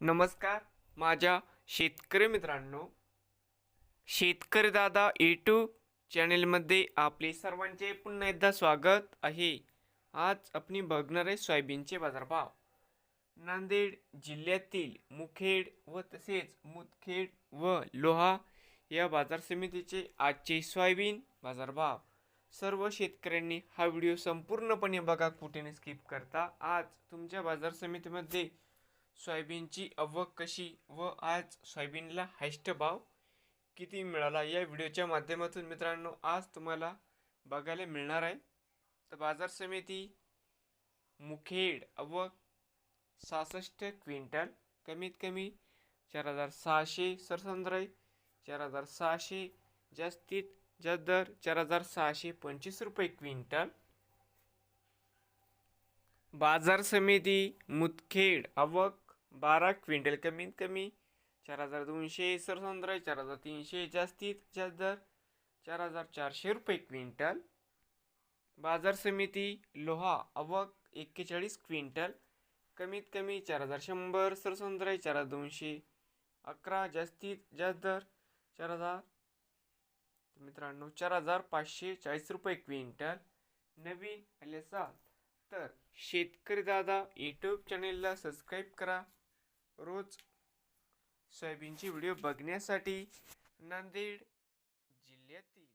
नमस्कार माझ्या शेतकरी मित्रांनो. शेतकरी दादा यूट्यूब चॅनेलमध्ये आपले सर्वांचे पुन्हा एकदा स्वागत आहे. आज आपण बघणार आहे सोयाबीनचे बाजारभाव. नांदेड जिल्ह्यातील मुखेड व तसेच मुदखेड व लोहा या बाजार समितीचे आजचे सोयाबीन बाजारभाव. सर्व शेतकऱ्यांनी हा व्हिडिओ संपूर्णपणे बघा कुठेने स्किप करता. आज तुमच्या बाजार समितीमध्ये सोयाबीनची आवक कशी व आज सोयाबीनला हायस्ट भाव किती मिळाला? या व्हिडिओच्या माध्यमातून मित्रांनो आज तुम्हाला बघायला मिळणार आहे. तर बाजार समिती मुखेड आवक सहासष्ट क्विंटल कमीत कमी चार हजार सहाशे सरसंद्राई चार हजार सहाशे जास्तीत जास्त दर चार हजार सहाशे पंचवीस रुपये क्विंटल. बाजार समिती मुदखेड आवक बारा क्विंटल कमीत कमी चार हजार दोनशे सरसंद्र चार हजार तीनशे जास्तीत जास्त दर चार हजार चारशे रुपये क्विंटल. बाजार समिती लोहा आवक एक्केचाळीस क्विंटल. कमीत कमी चार हजार शंभर सरसंद्राई चार हजार दोनशे अकरा जास्तीत जास्त दर चार हजार मित्रांनो चार हजार पाचशे चाळीस रुपये क्विंटल. नवीन आले असाल तर शेतकरी दादा यूट्यूब चॅनेलला सबस्क्राईब करा. रोज सोयाबीनचे व्हिडिओ बघण्यासाठी नांदेड जिल्ह्यातील